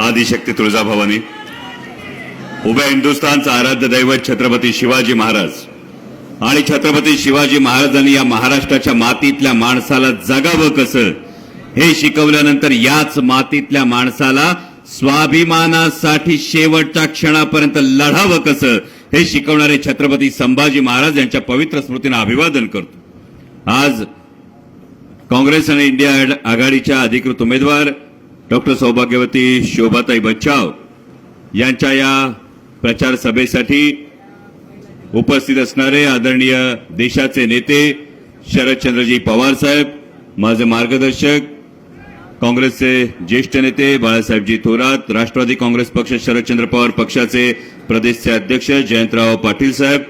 आदिशक्ती तुळजाभवानी उभ्या हिंदुस्थानचा आराध्य दैवत छत्रपती शिवाजी महाराज आणि छत्रपती शिवाजी महाराजांनी या महाराष्ट्राच्या मातीतल्या माणसाला जगावं कसं हे शिकवल्यानंतर याच मातीतल्या माणसाला स्वाभिमानासाठी शेवटच्या क्षणापर्यंत लढावं कसं हे शिकवणारे छत्रपती संभाजी महाराज यांच्या पवित्र स्मृतींना अभिवादन करतो. आज काँग्रेस आणि इंडिया आघाडीच्या अधिकृत उमेदवार डॉक्टर सौभाग्यवती शोभाताई बच्चाव यांच्या या प्रचार सभेसाठी उपस्थित असणारे आदरणीय देशाचे नेते शरदचंद्रजी पवार साहेब माझे मार्गदर्शक काँग्रेसचे ज्येष्ठ नेते बाळासाहेबजी थोरात राष्ट्रवादी काँग्रेस पक्ष शरदचंद्र पवार पक्षाचे प्रदेशचे अध्यक्ष जयंतराव पाटील साहेब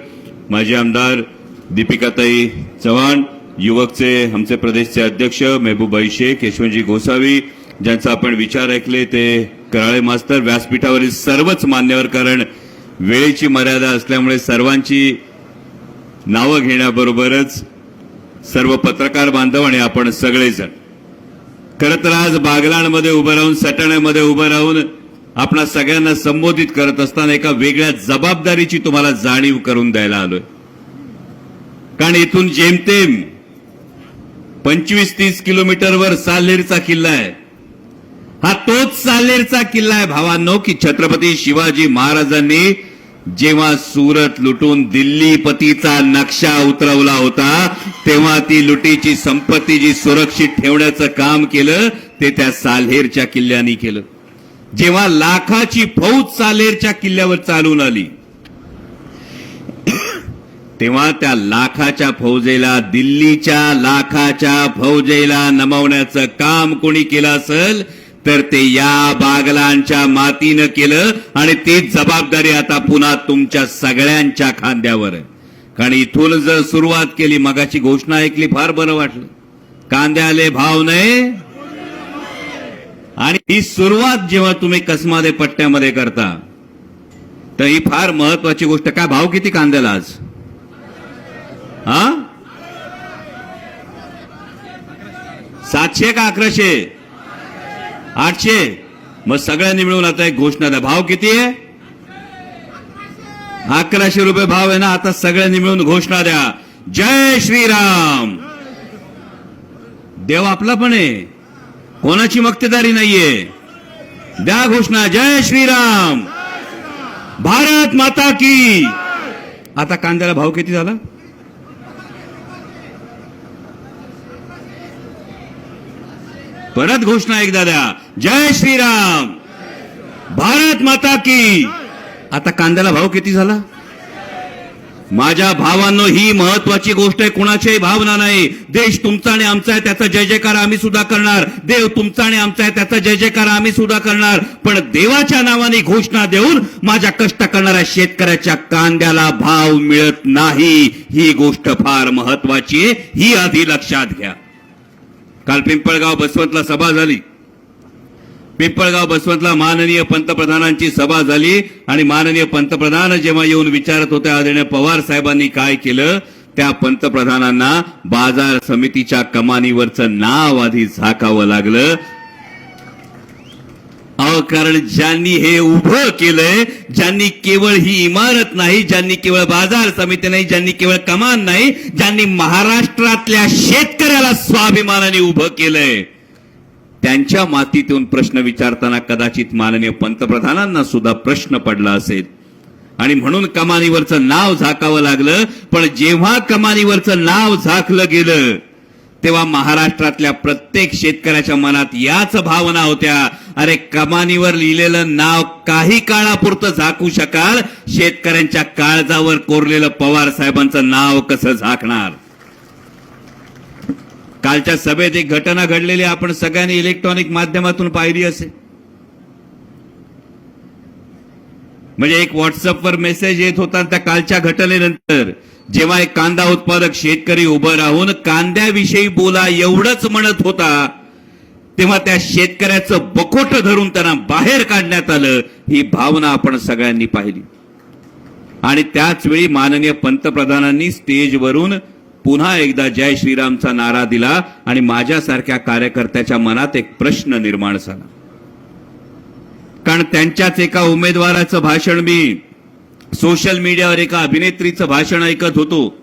माजी आमदार दीपिकाताई चव्हाण युवकचे आमचे प्रदेशचे अध्यक्ष मेहबूबाई शेख यशवंतजी गोसावी ज्यांचा आपण विचार ऐकले ते कराळे मास्तर व्यासपीठावरील सर्वच मान्यवर कारण वेळेची मर्यादा असल्यामुळे सर्वांची नावं घेण्याबरोबरच सर्व पत्रकार बांधव आणि आपण सगळेजण. खरं तर आज बागलाणमध्ये उभं राहून सटाण्यामध्ये उभं राहून आपणा सगळ्यांना संबोधित करत असताना एका वेगळ्या जबाबदारीची तुम्हाला जाणीव करून द्यायला आलोय. कारण इथून जेमतेम पंचवीस तीस किलोमीटरवर साल्हेरचा किल्ला आहे. हा तोच साल्हेरचा किल्ला आहे भावांनो की छत्रपती शिवाजी महाराजांनी जेव्हा सुरत लुटून दिल्ली पतीचा नक्षा उतरवला होता तेव्हा ती लुटीची संपत्ती जी सुरक्षित ठेवण्याचं काम केलं ते त्या साल्हेरच्या किल्ल्याने केलं. जेव्हा लाखाची फौज सालेरच्या किल्ल्यावर चालून आली तेव्हा त्या लाखाच्या फौजेला दिल्लीच्या लाखाच्या फौजेला नमवण्याचं काम कोणी केलं असेल तर ते या बागलांच्या मातीनं केलं आणि तीच जबाबदारी आता पुन्हा तुमच्या सगळ्यांच्या खांद्यावर कारण इथून जर सुरुवात केली मगाची घोषणा ऐकली फार बरं वाटलं. कांद्याले भाव नाही. आणि ही सुरुवात जेव्हा तुम्ही कसमादे पट्ट्यामध्ये करता तर ही फार महत्वाची गोष्ट. काय भाव किती कांद्याला आज? हा? सातशे का अकराशे? आठशे. मग सगळ्यांनी मिळून आता एक घोषणा द्या. भाव किती आहे? अकराशे रुपये भाव आहे ना आता सगळ्यांनी मिळून घोषणा द्या. जय श्रीराम. देव आपला पण आहे. कोणाची मक्तेदारी नाहीये. द्या घोषणा. जय श्रीराम. भारत माता की. आता कांद्याला भाव किती झाला? परत घोषणा एकदा द्या. जय श्रीराम. भारत माता की. आता कांद्याला भाव किती झाला? माझ्या भावांनो ही महत्वाची गोष्ट आहे. कोणाचीही भावना नाही. देश तुमचा आणि आमचा आहे त्याचा जय जयकार आम्ही सुद्धा करणार. देव तुमचा आणि आमचा आहे त्याचा जय जयकार आम्ही सुद्धा करणार. पण देवाच्या नावाने घोषणा देऊन माझ्या कष्ट करणाऱ्या शेतकऱ्याच्या कांद्याला भाव मिळत नाही. ही गोष्ट फार महत्वाची आहे. ही आधी लक्षात घ्या. काल पिंपळगाव बसवंतला सभा झाली. पिंपळगाव बसवंतला माननीय पंतप्रधानांची सभा झाली आणि माननीय पंतप्रधान जेव्हा येऊन विचारत होते आदरणीय पवार साहेबांनी काय केलं? त्या पंतप्रधानांना बाजार समितीच्या कमानीवरचं नाव आधी झाकावं लागलं. अहो कारण ज्यांनी हे उभं केलंय ज्यांनी केवळ ही इमारत नाही ज्यांनी केवळ बाजार समिती नाही ज्यांनी केवळ कमान नाही ज्यांनी महाराष्ट्रातल्या शेतकऱ्याला स्वाभिमानाने उभं केलंय त्यांच्या मातीतून प्रश्न विचारताना कदाचित माननीय पंतप्रधानांना सुद्धा प्रश्न पडला असेल. आणि म्हणून कमानीवरचं नाव झाकावं लागलं पण जेव्हा कमानीवरचं नाव झाकलं गेलं तेव्हा महाराष्ट्रातल्या प्रत्येक शेतकऱ्याच्या मनात याच भावना होत्या. अरे कमानीवर लिहिलेलं नाव काही काळापुरतं झाकू शकाल. शेतकऱ्यांच्या काळजावर कोरलेलं पवार साहेबांचं नाव कसं झाकणार? कालच्या सभेत एक घटना घडलेली आपण सगळ्यांनी इलेक्ट्रॉनिक माध्यमातून पाहिली असेल. म्हणजे एक व्हॉट्सअपवर मेसेज येत होता त्या कालच्या घटनेनंतर. जेव्हा एक कांदा उत्पादक शेतकरी उभं राहून कांद्याविषयी बोला एवढंच म्हणत होता तेव्हा त्या शेतकऱ्याचं बकोट धरून त्यांना बाहेर काढण्यात आलं ही भावना आपण सगळ्यांनी पाहिली. आणि त्याच वेळी माननीय पंतप्रधानांनी स्टेजवरून पुन्हा एकदा जय श्रीरामचा नारा दिला आणि माझ्यासारख्या कार्यकर्त्याच्या मनात एक प्रश्न निर्माण झाला. कारण त्यांच्याच एका उमेदवाराचं भाषण मी सोशल मीडियावर एका अभिनेत्रीचं भाषण ऐकत होतो.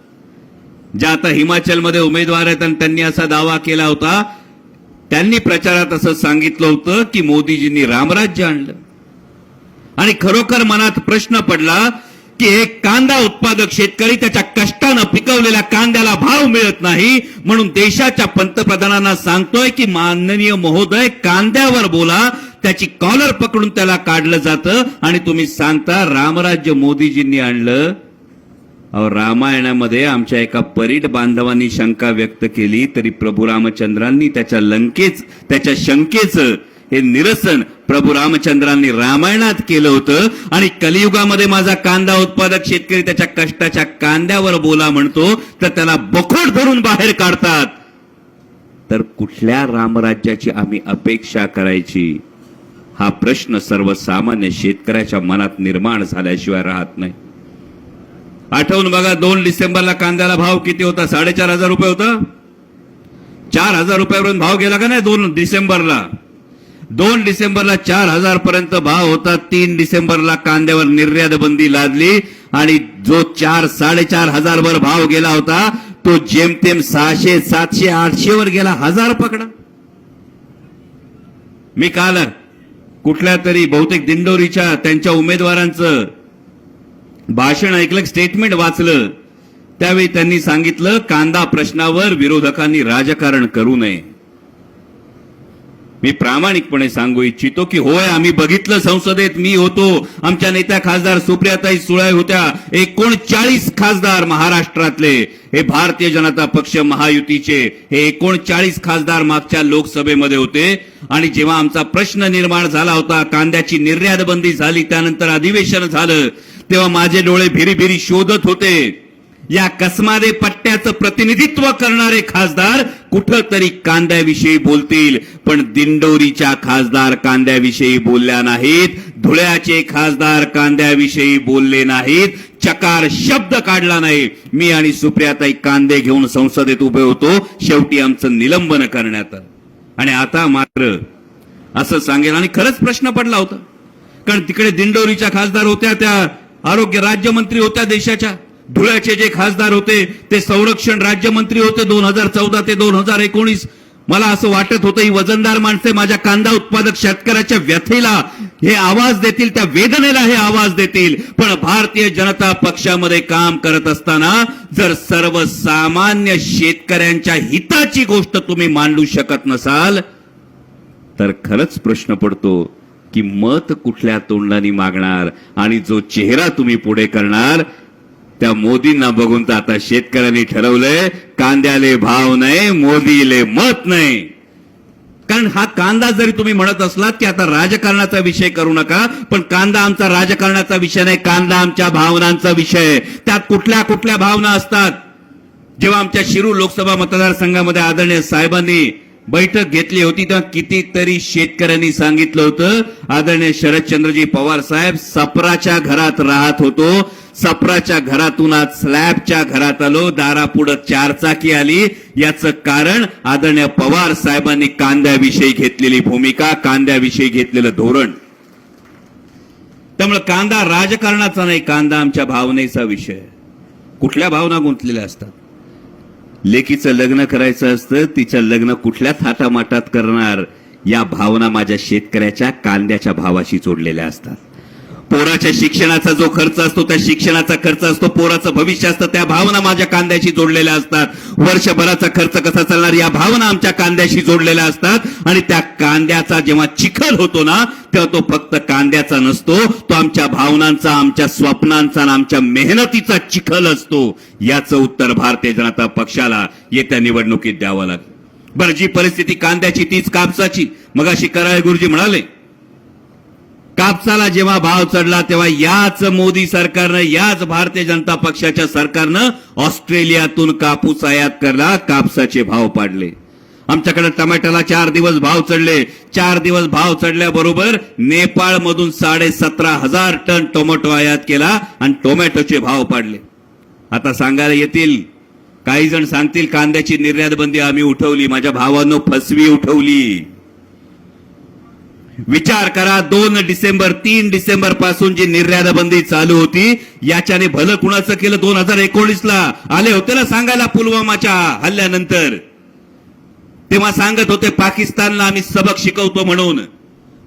ज्या आता हिमाचलमध्ये उमेदवार आहेत आणि त्यांनी असा दावा केला होता. त्यांनी प्रचारात असं सांगितलं होतं की मोदीजींनी रामराज्य आणलं. आणि खरोखर मनात प्रश्न पडला की एक कांदा उत्पादक शेतकरी त्याच्या कष्टानं पिकवलेल्या कांद्याला भाव मिळत नाही म्हणून देशाच्या पंतप्रधानांना सांगतोय की माननीय महोदय कांद्यावर बोला त्याची कॉलर पकडून त्याला काढलं जातं. आणि तुम्ही सांगता रामराज्य मोदीजींनी आणलं. अहो रामायणामध्ये आमच्या एका परीट बांधवांनी शंका व्यक्त केली तरी प्रभू रामचंद्रांनी त्याच्या लंकेच त्याच्या शंकेचं हे निरसन प्रभू रामचंद्रांनी रामायणात केलं होतं. आणि कलियुगामध्ये माझा कांदा उत्पादक शेतकरी त्याच्या कष्टाच्या कांद्यावर बोला म्हणतो तर त्याला बखोट धरून बाहेर काढतात. तर कुठल्या रामराज्याची आम्ही अपेक्षा करायची? हा प्रश्न सर्वसामान्य शेतकऱ्याच्या मनात निर्माण झाल्याशिवाय राहत नाही. आठवून बघा दोन डिसेंबरला कांद्याला भाव किती होता? साडेचार हजार रुपये होता. चार हजार रुपयावरून भाव गेला का नाही दोन डिसेंबरला? दोन डिसेंबरला चार हजार पर्यंत भाव होता. तीन डिसेंबरला कांद्यावर निर्यात बंदी लादली आणि जो चार साडेचार हजार वर भाव गेला होता तो जेमतेम सहाशे सातशे आठशे वर गेला. हजार पकडा. मी काल कुठल्या तरी बहुतेक दिंडोरीच्या त्यांच्या उमेदवारांचं भाषण ऐकलं स्टेटमेंट वाचलं त्यावेळी त्यांनी सांगितलं कांदा प्रश्नावर विरोधकांनी राजकारण करू नये. मी प्रामाणिकपणे सांगू इच्छितो की होय आम्ही बघितलं संसदेत मी होतो. आमच्या नेत्या खासदार सुप्रियाताई सुळाय होत्या. एकोणचाळीस खासदार महाराष्ट्रातले. हे भारतीय जनता पक्ष महायुतीचे. हे एकोणचाळीस खासदार मागच्या लोकसभेमध्ये होते. आणि जेव्हा आमचा प्रश्न निर्माण झाला होता कांद्याची निर्यात बंदी झाली त्यानंतर अधिवेशन झालं तेव्हा माझे डोळे भिरी भिरी शोधत होते. या कसमारे पट्ट्याचं प्रतिनिधित्व करणारे खासदार कुठंतरी कांद्याविषयी बोलतील. पण दिंडोरीच्या खासदार कांद्याविषयी बोलल्या नाहीत. धुळ्याचे खासदार कांद्याविषयी बोलले नाहीत. चकार शब्द काढला नाही. मी आणि सुप्रियाताई कांदे घेऊन संसदेत उभे होतो. शेवटी आमचं निलंबन करण्यात आलं. आणि आता मात्र असं सांगेल. आणि खरंच प्रश्न पडला होता. कारण तिकडे दिंडोरीच्या खासदार होत्या त्या आरोग्य राज्यमंत्री होत्या देशाच्या. धुळ्याचे जे खासदार होते ते संरक्षण राज्यमंत्री होते दोन हजार चौदा ते दोन हजार एकोणीस. मला असं वाटत होतं ही वजनदार माणसे माझ्या कांदा उत्पादक शेतकऱ्याच्या व्यथेला हे आवाज देतील त्या वेदनेला हे आवाज देतील. पण भारतीय जनता पक्षामध्ये काम करत असताना जर सर्वसामान्य शेतकऱ्यांच्या हिताची गोष्ट तुम्ही मांडू शकत नसाल तर खरंच प्रश्न पडतो की मत कुठल्या तोंडाने मागणार आणि जो चेहरा तुम्ही पुढे करणार त्या मोदींना बघून तर आता शेतकऱ्यांनी ठरवलंय कांद्याले भाव नाही मोदीले मत नाही कारण हा कांदा जरी तुम्ही म्हणत असलात की आता राजकारणाचा विषय करू नका पण कांदा आमचा राजकारणाचा विषय नाही कांदा आमच्या भावनांचा विषय आहे. त्यात कुठल्या कुठल्या भावना असतात जेव्हा आमच्या शिरू लोकसभा मतदारसंघामध्ये आदरणीय साहेबांनी बैठक घेतली होती तेव्हा कितीतरी शेतकऱ्यांनी सांगितलं होतं आदरणीय शरदचंद्रजी पवार साहेब सपराच्या घरात राहत होतो सपराच्या घरातून आज स्लॅबच्या घरात आलो. दारापुढं चारचाकी आली. याचं कारण आदरणीय पवार साहेबांनी कांद्याविषयी घेतलेली भूमिका कांद्याविषयी घेतलेलं धोरण. त्यामुळे कांदा राजकारणाचा नाही कांदा आमच्या भावनेचा विषय. कुठल्या भावना गुंतलेल्या असतात? लेकीचं लग्न करायचं असतं तिचं लग्न कुठल्या थाटामाटात करणार या भावना माझ्या शेतकऱ्याच्या कांद्याच्या भावाशी जोडलेल्या असतात. पोराच्या शिक्षणाचा जो खर्च असतो त्या शिक्षणाचा खर्च असतो. पोराचं भविष्य असतं त्या भावना माझ्या कांद्याशी जोडलेल्या असतात. वर्षभराचा खर्च कसा चालणार या भावना आमच्या कांद्याशी जोडलेल्या असतात. आणि त्या कांद्याचा जेव्हा चिखल होतो ना तेव्हा तो फक्त कांद्याचा नसतो. तो आमच्या भावनांचा आमच्या स्वप्नांचा आणि आमच्या मेहनतीचा चिखल असतो. याचं उत्तर भारतीय जनता पक्षाला येत्या निवडणुकीत द्यावं लागेल. बरं जी परिस्थिती कांद्याची तीच कापसाची. मगाशी कराळे गुरुजी म्हणाले कापसाला जेव्हा भाव चढला तेव्हा याच मोदी सरकारनं याच भारतीय जनता पक्षाच्या सरकारनं ऑस्ट्रेलियातून कापूस आयात करला कापसाचे भाव पाडले. आमच्याकडे टमाट्याला चार दिवस भाव चढले. चार दिवस भाव चढल्याबरोबर नेपाळमधून साडे सतरा हजार टन टोमॅटो आयात केला आणि टोमॅटोचे भाव पाडले. आता सांगायला येतील. काही जण सांगतील कांद्याची निर्यात बंदी आम्ही उठवली माझ्या भावानं फसवी उठवली. विचार करा दोन डिसेंबर तीन डिसेंबरपासून जी निर्यातबंदी चालू होती याच्याने भलं कुणाचं केलं दोन हजार एकोणीस ला आले होते ना सांगायला पुलवामाच्या हल्ल्यानंतर? तेव्हा सांगत होते पाकिस्तानला आम्ही सबक शिकवतो म्हणून.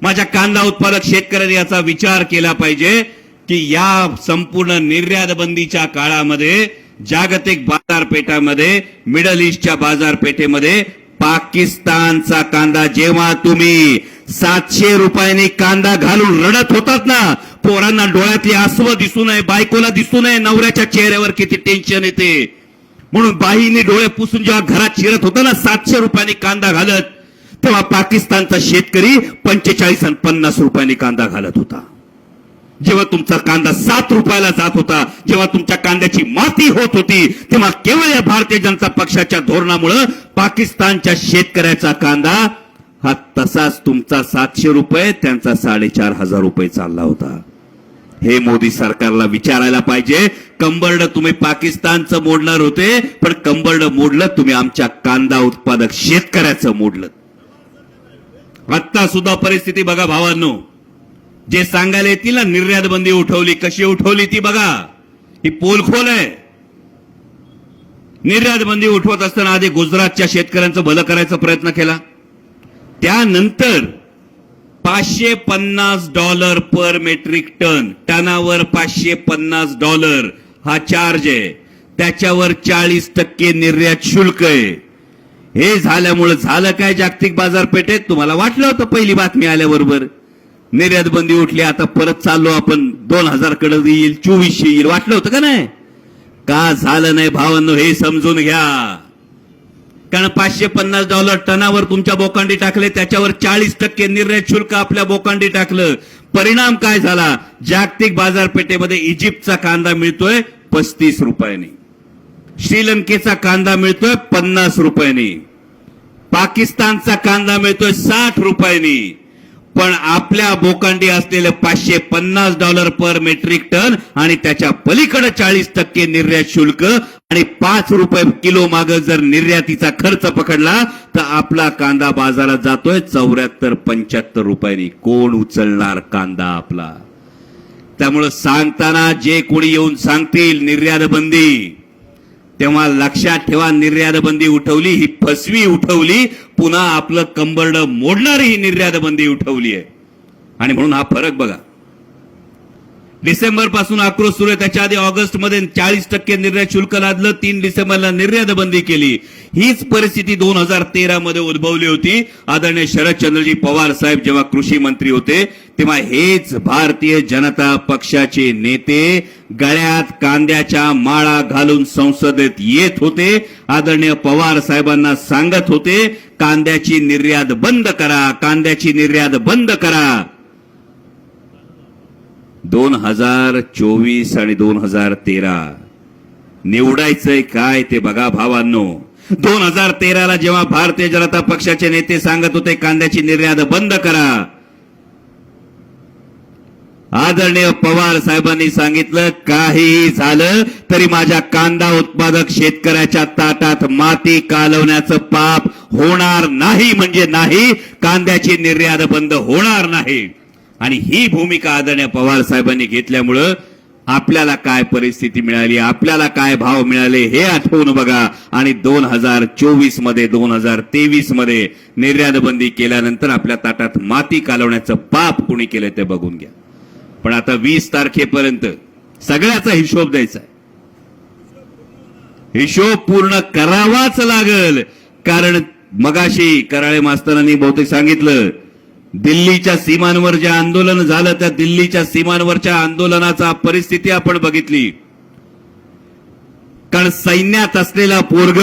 माझ्या कांदा उत्पादक शेतकऱ्यांनी याचा विचार केला पाहिजे की या संपूर्ण निर्यातबंदीच्या काळामध्ये जागतिक बाजारपेठामध्ये मिडल ईस्टच्या बाजारपेठेमध्ये पाकिस्तानचा कांदा जेव्हा तुम्ही सातशे रुपयाने कांदा घालून रडत होतात ना. पोरांना डोळ्यातली आसव दिसू नये बायकोला दिसू नये नवऱ्याच्या चेहऱ्यावर किती टेन्शन येते. म्हणून बाईने डोळे पुसून जेव्हा घरात शिरत होता ना सातशे रुपयाने कांदा घालत तेव्हा पाकिस्तानचा शेतकरी पंचेचाळीस आणि पन्नास रुपयांनी कांदा घालत होता. जेव्हा तुमचा कांदा सात रुपयाला जात होता जेव्हा तुमच्या कांद्याची माती होत होती तेव्हा केवळ या भारतीय जनता पक्षाच्या धोरणामुळं पाकिस्तानच्या शेतकऱ्याचा कांदा हा तसाच तुमचा सातशे रुपये त्यांचा साडेचार हजार रुपये चालला होता. हे मोदी सरकारला विचारायला पाहिजे. कंबरड तुम्ही पाकिस्तानचं मोडणार होते पण कंबरड मोडलं तुम्ही आमच्या कांदा उत्पादक शेतकऱ्याचं मोडलं. आत्ता सुद्धा परिस्थिती बघा भावांनो. जे सांगायला येतील ना निर्यात बंदी उठवली कशी उठवली ती बघा. ही पोलखोल आहे. निर्यात बंदी उठवत असताना आधी गुजरातच्या शेतकऱ्यांचं भलं करायचा प्रयत्न केला. त्यानंतर पाचशे पन्नास डॉलर पर मेट्रिक टन टनावर पाचशे पन्नास डॉलर हा चार्ज आहे. त्याच्यावर चाळीस टक्के निर्यात शुल्क आहे. हे झाल्यामुळे झालं काय जागतिक बाजारपेठेत? तुम्हाला वाटलं होतं पहिली बातमी आल्याबरोबर. निर्यात बंदी उठली आता परत चाललो आपण. दोन हजारकडे येईल चोवीसशे येईल. वाटलं होतं का नाही? का झालं नाही भावांनो हे समजून घ्या. कारण पाचशे पन्नास डॉलर टनावर तुमच्या बोकांडी टाकले त्याच्यावर चाळीस टक्के निर्यात शुल्क आपल्या बोकांडी टाकलं. परिणाम काय झाला? जागतिक बाजारपेठेमध्ये इजिप्तचा कांदा मिळतोय पस्तीस रुपयांनी. श्रीलंकेचा कांदा मिळतोय पन्नास रुपयांनी. पाकिस्तानचा कांदा मिळतोय साठ रुपयांनी. पण आपल्या बोकांडी असलेले पाचशे पन्नास डॉलर पर मेट्रिक टन आणि त्याच्या पलीकडे चाळीस टक्के निर्यात शुल्क आणि पाच रुपये किलो माग जर निर्यातीचा खर्च पकडला तर आपला कांदा बाजारात जातोय. चौऱ्याहत्तर पंच्याहत्तर रुपयांनी कोण उचलणार कांदा आपला? त्यामुळं सांगताना जे कोणी येऊन सांगतील निर्यात बंदी तेव्हा लक्षात ठेवा निर्यात बंदी उठवली ही फसवी उठवली पुन्हा आपलं कंबरड मोडणारी ही निर्यात बंदी उठवली आहे. आणि म्हणून हा फरक बघा. डिसेंबरपासून आक्रोश सुरू आहे. त्याच्या आधी ऑगस्टमध्ये चाळीस टक्के निर्यात शुल्क लादलं. तीन डिसेंबरला निर्यात बंदी केली. हीच परिस्थिती दोन हजार तेरा मध्ये उद्भवली होती. आदरणीय शरदचंद्रजी पवार साहेब जेव्हा कृषी मंत्री होते तेव्हा हेच भारतीय जनता पक्षाचे नेते गळ्यात कांद्याच्या माळा घालून संसदेत येत होते. आदरणीय पवार साहेबांना सांगत होते कांद्याची निर्यात बंद करा कांद्याची निर्यात बंद करा. दोन हजार चोवीस आणि दोन हजार तेरा. निवडायचंय काय ते बघा भावांनो. दोन हजार तेराला जेव्हा भारतीय जनता पक्षाचे नेते सांगत होते कांद्याची निर्यात बंद करा. आदरणीय पवार साहेबांनी सांगितलं काहीही झालं तरी माझ्या कांदा उत्पादक शेतकऱ्याच्या ताटात माती कालवण्याचं पाप होणार नाही. म्हणजे नाही कांद्याची निर्यात बंद होणार नाही. आणि ही भूमिका आदरणीय पवार साहेबांनी घेतल्यामुळं आपल्याला काय परिस्थिती मिळाली आपल्याला काय भाव मिळाले हे आठवून बघा. आणि दोन हजार चोवीसमध्ये दोन हजार तेवीसमध्ये निर्यात बंदी केल्यानंतर आपल्या ताटात माती कालवण्याचं पाप कुणी केलं ते बघून घ्या. पण आता वीस तारखेपर्यंत सगळ्याचा हिशोब द्यायचा हिशोब पूर्ण करावाच लागल. कारण मगाशी कराळे मास्तरांनी बहुतेक सांगितलं दिल्लीच्या सीमांवर जे आंदोलन झालं त्या दिल्लीच्या सीमांवरच्या आंदोलनाचा परिस्थिती आपण बघितली. कारण सैन्यात असलेला पोरग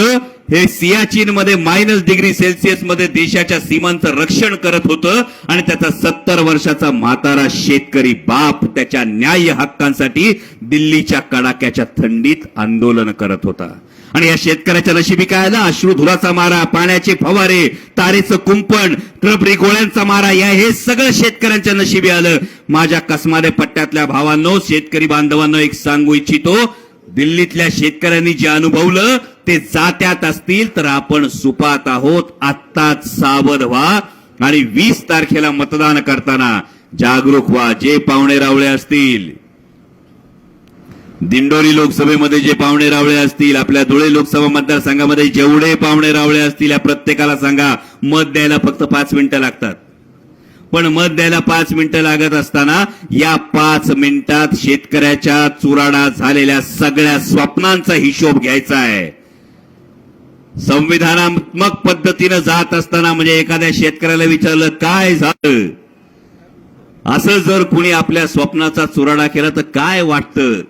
हे सियाचीन मध्ये मायनस डिग्री सेल्सिअसमध्ये देशाच्या सीमांचं रक्षण करत होतं आणि त्याचा सत्तर वर्षाचा म्हातारा शेतकरी बाप त्याच्या न्याय हक्कांसाठी दिल्लीच्या कडाक्याच्या थंडीत आंदोलन करत होता. आणि या शेतकऱ्याच्या नशिबी काय आला अश्रुधुराचा मारा पाण्याचे फवारे तारेचं कुंपण ट्रबरी गोळ्यांचा मारा या हे सगळं शेतकऱ्यांच्या नशिबी आलं. माझ्या कसमारे पट्ट्यातल्या भावांनो शेतकरी बांधवांनो एक सांगू इच्छितो दिल्लीतल्या शेतकऱ्यांनी जे अनुभवलं ते जात्यात असतील तर आपण सुपात आहोत. आत्ताच सावध व्हा. आणि वीस तारखेला मतदान करताना जागरूक व्हा. जे पाहुणे रावळे असतील. दिंडोरी लोकसभेमध्ये जे पाहुणे रावळे असतील आपल्या धुळे लोकसभा मतदारसंघामध्ये जेवढे पाहुणे रावळे असतील या प्रत्येकाला सांगा मत द्यायला फक्त पाच मिनिटं लागतात. पण मत द्यायला पाच मिनिटं लागत असताना या पाच मिनिटात शेतकऱ्याच्या चुराडा झालेल्या सगळ्या स्वप्नांचा हिशोब घ्यायचा आहे. संविधानात्मक पद्धतीनं जात असताना म्हणजे एखाद्या शेतकऱ्याला विचारलं काय झालं? असं जर कुणी आपल्या स्वप्नाचा चुराडा केला तर काय वाटतं?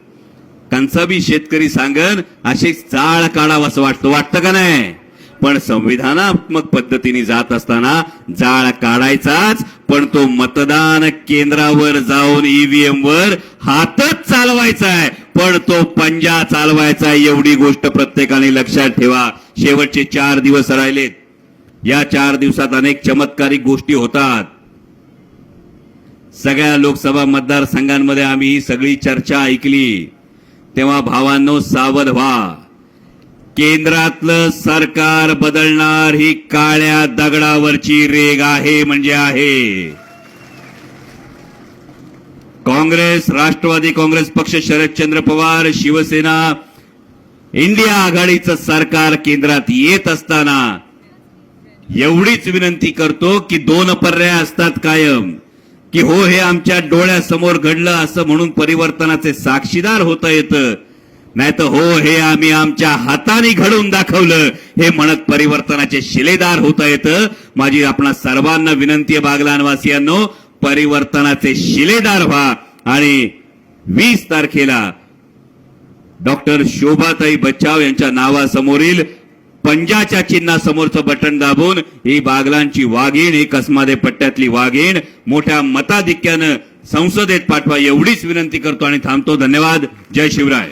कंसाबी शेतकरी सांगन असे चाळ काढावं असं वाटतं. वाटतं का नाही? पण संविधानात्मक पद्धतीने जात असताना जाळ काढायचाच पण तो मतदान केंद्रावर जाऊन ईव्हीएम वर हातच चालवायचा आहे. पण तो पंजा चालवायचा आहे एवढी गोष्ट प्रत्येकाने लक्षात ठेवा. शेवटचे चार दिवस राहिलेत. या चार दिवसात अनेक चमत्कारिक गोष्टी होतात. सगळ्या लोकसभा मतदारसंघांमध्ये आम्ही ही सगळी चर्चा ऐकली. तेव्हा भावांनो सावध व्हा. केंद्रातलं सरकार बदलणार ही काळ्या दगडावरची रेग आहे म्हणजे आहे. काँग्रेस राष्ट्रवादी काँग्रेस पक्ष शरदचंद्र पवार शिवसेना इंडिया आघाडीचं सरकार केंद्रात येत असताना एवढीच विनंती करतो की दोन पर्याय असतात कायम. की हो हे आमच्या डोळ्यासमोर घडलं असं म्हणून परिवर्तनाचे साक्षीदार होता येतं. नाही तर हो हे आम्ही आमच्या हाताने घडवून दाखवलं. हे म्हणत परिवर्तनाचे शिलेदार होता येतं. माझी आपणा सर्वांना विनंती आहे बागलानवासियांनो परिवर्तनाचे शिलेदार व्हा. आणि वीस तारखेला डॉक्टर शोभाताई बच्चाव यांच्या नावासमोरील पंजाच्या चिन्हासमोरचं बटन दाबून ही बागलांची वाघीण ही कसमादे पट्ट्यातली वाघीण मोठ्या मताधिक्यानं संसदेत पाठवा एवढीच विनंती करतो आणि थांबतो. धन्यवाद. जय शिवराय.